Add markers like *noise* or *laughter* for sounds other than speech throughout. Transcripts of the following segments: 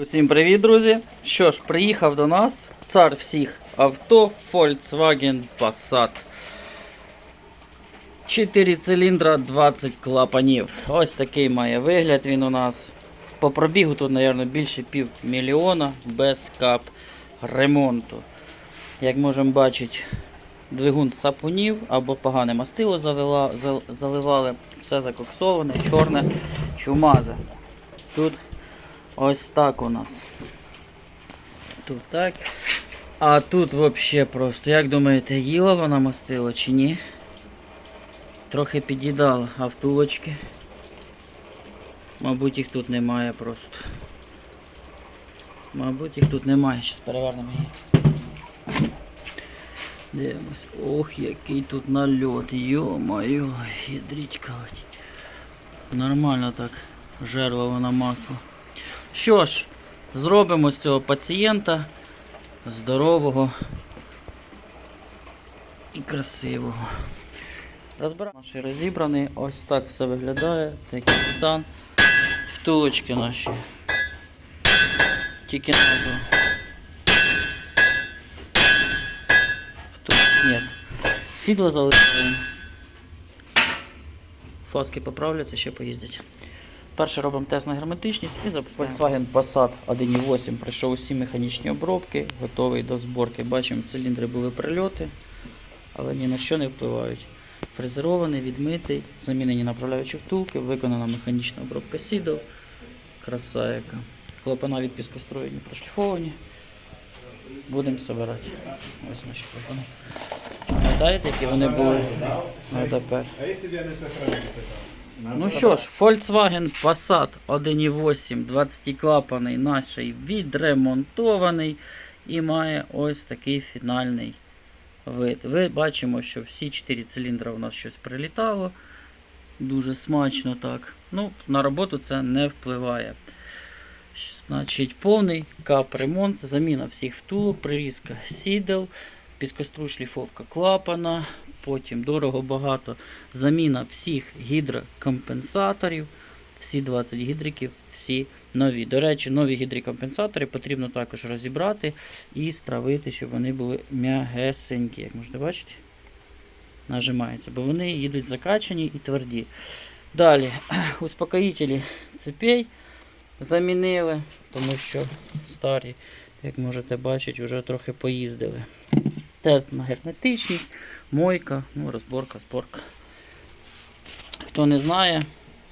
Усім привіт, друзі! Що ж, приїхав до нас цар всіх авто Volkswagen Passat. 4 циліндра, 20 клапанів. Ось такий має вигляд він у нас. По пробігу тут, мабуть, більше пів мільйона без кап ремонту. Як можемо бачити, двигун сапунів або погане мастило завела, заливали. Все закоксоване, чорне, чумазе. Тут Ось так у нас. Тут так. А тут взагалі просто. Як думаєте, їла вона мастила чи ні? Трохи під'їдала. А втулочки. Мабуть, їх тут немає просто. Мабуть, їх тут немає. Зараз перевернемо її. Дивимось. Ох, який тут нальот. Йо-моє, ядріть калать. Нормально так. Жерла вона масло. Що ж, зробимо з цього пацієнта здорового і красивого. Розбираємо. Наш розібраний, ось так все виглядає, такий стан. Втулочки наші. Тільки назва. Втул... Ні. Сідло залишаємо. Фаски поправляться, ще поїздять. Перше робимо тест на герметичність і запускаємо. Volkswagen Passat 1.8 пройшов усі механічні обробки, готовий до зборки. Бачимо, в циліндри були прильоти, але ні на що не впливають. Фрезерований, відмитий, замінені направляючі втулки, виконана механічна обробка сідел. Краса яка. Клапана від піскостроєння прошліфовані. Будемо збирати. Ось наші клапани. Пам'ятаєте, які вони були? А тепер. А бы я не сохранился там? Ну що ж, Volkswagen Passat 1.8 20 клапаний наш відремонтований і має ось такий фінальний вид. Ви бачимо, що всі 4 циліндри у нас щось прилітало. Дуже смачно так. Ну, на роботу це не впливає. Значить, повний кап-ремонт, заміна всіх втулок, привізка сідел, піскостру шліфовка клапана, потім дорого багато заміна всіх гідрокомпенсаторів, всі 20 гідриків, всі нові. До речі, нові гідрокомпенсатори потрібно також розібрати і стравити, щоб вони були м'ягесенькі, як можете бачити. Нажимається, бо вони їдуть закачані і тверді. Далі, *clears throat* успокоїтелі цепей замінили, тому що старі, як можете бачити, вже трохи поїздили. Тест на герметичність, мойка, ну, розборка, спорка. Хто не знає,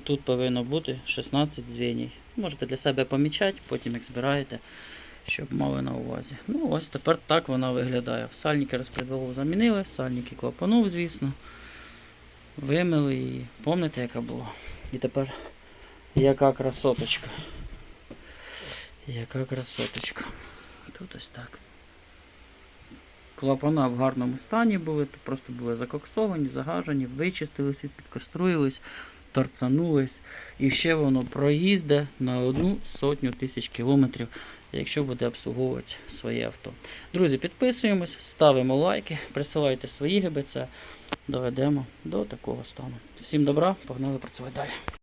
тут повинно бути 16 дзвіній. Можете для себе помічати, потім як збираєте, щоб мали на увазі. Ну, ось тепер так вона виглядає. Сальники розпредвалу замінили, сальники клапанув, звісно. Вимили її. Пам'ятаєте, яка була? І тепер яка красоточка. Яка красоточка. Тут ось так. Клапана в гарному стані були, тут просто були закоксовані, загажені, вичистились, підкоструїлись, торцанулись. І ще воно проїзде на одну сотню тисяч кілометрів, якщо буде обслуговувати своє авто. Друзі, підписуємось, ставимо лайки, присилайте свої ГБЦ, доведемо до такого стану. Всім добра, погнали працювати далі.